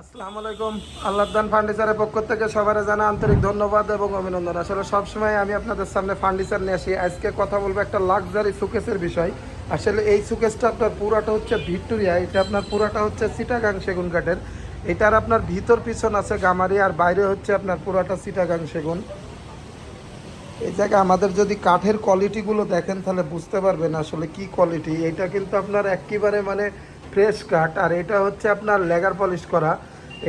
আসসালামু আলাইকুম। আল্লাহদান ফার্নিচারের পক্ষ থেকে সবার জানা আন্তরিক ধন্যবাদ এবং অভিনন্দন। আসলে সবসময় আমি আপনাদের সামনে ফার্নিচার নিয়ে আসি। আজকে কথা বলব একটা লাক্সারি সুকেসের বিষয়। আসলে এই সুকেসটা আপনার পুরাটা হচ্ছে ভিক্টোরিয়া। এটা আপনার পুরাটা হচ্ছে সিটাগাং সেগুন কাঠের এটার আপনার ভিতর পিছন আছে গামারি, আর বাইরে হচ্ছে আপনার পুরাটা সিটাগাং সেগুন। এই জায়গায় আমাদের যদি কাঠের কোয়ালিটিগুলো দেখেন, তাহলে বুঝতে পারবেন আসলে কি কোয়ালিটি এটা কিন্তু আপনার একেবারে মানে ফ্রেশ কাঠ, আর এটা হচ্ছে আপনার লেগার পলিশ করা,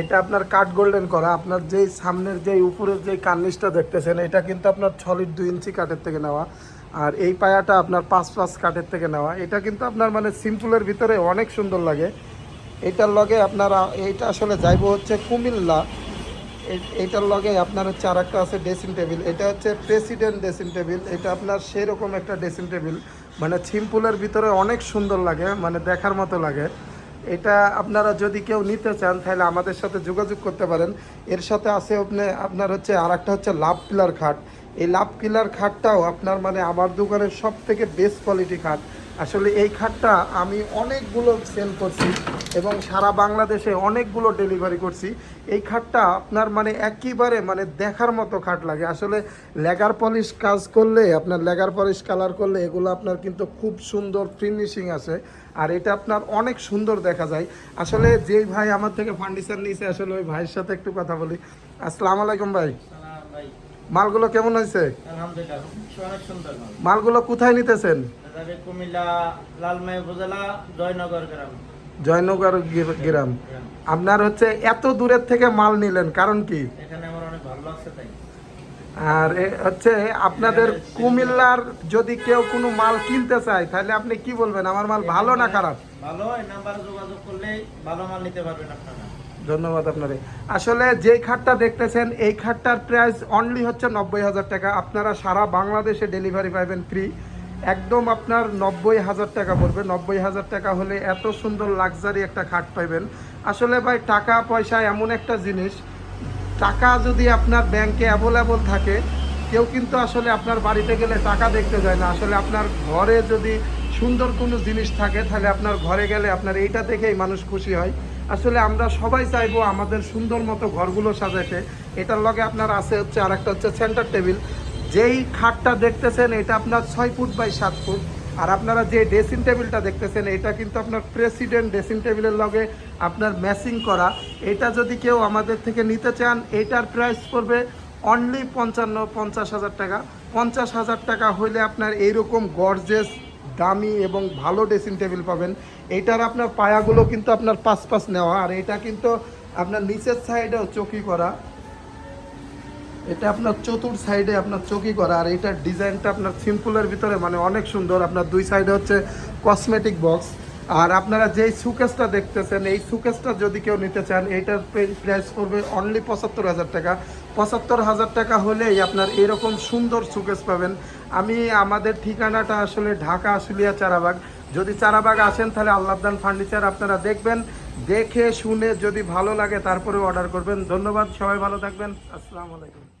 এটা আপনার কাঠ গোল্ডেন করা, আপনার যেই সামনের যেই উপরের যেই কার্নিশটা দেখতেছেন, এটা কিন্তু আপনার ছলিট দুই ইঞ্চি কাঠের থেকে নেওয়া, আর এই পায়াটা আপনার পাঁচ পাঁচ কাঠের থেকে নেওয়া, এটা কিন্তু আপনার মানে সিম্পলের ভিতরে অনেক সুন্দর লাগে, এটার লগে আপনারা, এইটা আসলে যাইব হচ্ছে কুমিল্লা এইটার লগে আপনার হচ্ছে আর একটা আছে ড্রেসিং টেবিল এটা হচ্ছে প্রেসিডেন্ট ড্রেসিং টেবিল এটা আপনার সেরকম একটা ড্রেসিং টেবিল মানে সিম্পলের ভিতরে অনেক সুন্দর লাগে মানে দেখার মতো লাগে। এটা আপনারা যদি কেউ নিতে চান, তাহলে আমাদের সাথে যোগাযোগ করতে পারেন। এর সাথে আছে আপনি আপনার হচ্ছে আর একটা হচ্ছে লাভ পিলার খাট। এই লাভ কিলার খাটটাও আপনার মানে আমার দোকানের সব থেকে বেস্ট কোয়ালিটি খাট। আসলে এই খাটটা আমি অনেকগুলো সেল করছি এবং সারা বাংলাদেশে অনেকগুলো ডেলিভারি করছি। এই খাটটা আপনার মানে একইবারে মানে দেখার মতো খাট লাগে। আসলে লেগার পলিশ কাজ করলে, আপনার লেগার পলিশ কালার করলে এগুলো আপনার কিন্তু খুব সুন্দর ফিনিশিং আছে। আর এটা আপনার অনেক সুন্দর দেখা যায়। আসলে যেই ভাই আমার থেকে ফার্নিচার নিয়েছে আসলে ওই ভাইয়ের সাথে একটু কথা বলি। আসসালামু আলাইকুম ভাই। ভাই। মালগুলো কেমন হয়েছে? মালগুলো কোথায় নিতেছেন? জয়নগর গ্রাম। আপনার হচ্ছে এত দূরের থেকে মাল নিলেন কারণ কি? আর হচ্ছে আপনাদের কুমিল্লার যদি কেউ কোনো মাল কিনতে চায় তাহলে আপনি কি বলবেন? আমার মাল ভালো না খারাপ? ভালো এই নাম্বারে যোগাযোগ করলেই ভালো মাল নিতে পারবেন আপনারা। ধন্যবাদ আপনারে আসলে যেই খাটটা দেখতেছেন, এই খাটটার প্রাইস অনলি হচ্ছে নব্বই হাজার টাকা। আপনারা সারা বাংলাদেশে ডেলিভারি পাবেন ফ্রি একদম আপনার নব্বই হাজার টাকা পড়বে। নব্বই হাজার টাকা হলে এত সুন্দর লাক্সারি একটা খাট পাইবেন। আসলে ভাই, টাকা, পয়সা এমন একটা জিনিস, টাকা যদি আপনার ব্যাংকে অ্যাভেলেবল থাকে, কেউ কিন্তু আসলে আপনার বাড়িতে গেলে টাকা দেখতে যায় না। আসলে আপনার ঘরে যদি সুন্দর কোনো জিনিস থাকে, তাহলে আপনার ঘরে গেলে আপনার এইটা দেখেই মানুষ খুশি হয়। আসলে আমরা সবাই চাইব আমাদের সুন্দর মতো ঘরগুলো সাজাইতে। এটার লগে আপনার আছে হচ্ছে আর একটা হচ্ছে সেন্টার টেবিল যেই খাটটা দেখতেছেন, এটা আপনার ছয় ফুট বাই সাত ফুট। আর আপনারা যে ড্রেসিং টেবিলটা দেখতেছেন, এটা কিন্তু আপনার প্রেসিডেন্ট ড্রেসিং টেবিলের লগে আপনার ম্যাচিং করা। এটা যদি কেউ আমাদের থেকে নিতে চান, এটার প্রাইস পড়বে অনলি পঞ্চান্ন, পঞ্চাশ হাজার টাকা। পঞ্চাশ হাজার টাকা হলে আপনার এইরকম গর্জেস দামি এবং ভালো ড্রেসিং টেবিল পাবেন। এটার আপনার পায়াগুলো কিন্তু আপনার পাঁচ পাস নেওয়া, আর এটা কিন্তু আপনার নিচের সাইডেও চকি করা। এটা আপনার চতুর সাইডে আপনার চকি করা, আর এটার ডিজাইনটা আপনার সিম্পলের ভিতরে মানে অনেক সুন্দর। আপনার দুই সাইডে হচ্ছে কসমেটিক বক্স আর আপনারা যেই সুকেসটা দেখতেছেন, এই সুকেসটা যদি কেউ নিতে চান এইটার প্রাইস পড়বে অনলি পঁচাত্তর হাজার টাকা। পঁচাত্তর হাজার টাকা হলেই আপনার এরকম সুন্দর সুকেস পাবেন। আমি, আমাদের ঠিকানাটা আসলে ঢাকা আশুলিয়া চারাবাগ। যদি চারাবাগ আসেন, তাহলে আল্লাহদান ফার্নিচার আপনারা দেখবেন। দেখে শুনে যদি ভালো লাগে তারপরে অর্ডার করবেন। ধন্যবাদ, সবাই ভালো থাকবেন। আসসালামু আলাইকুম।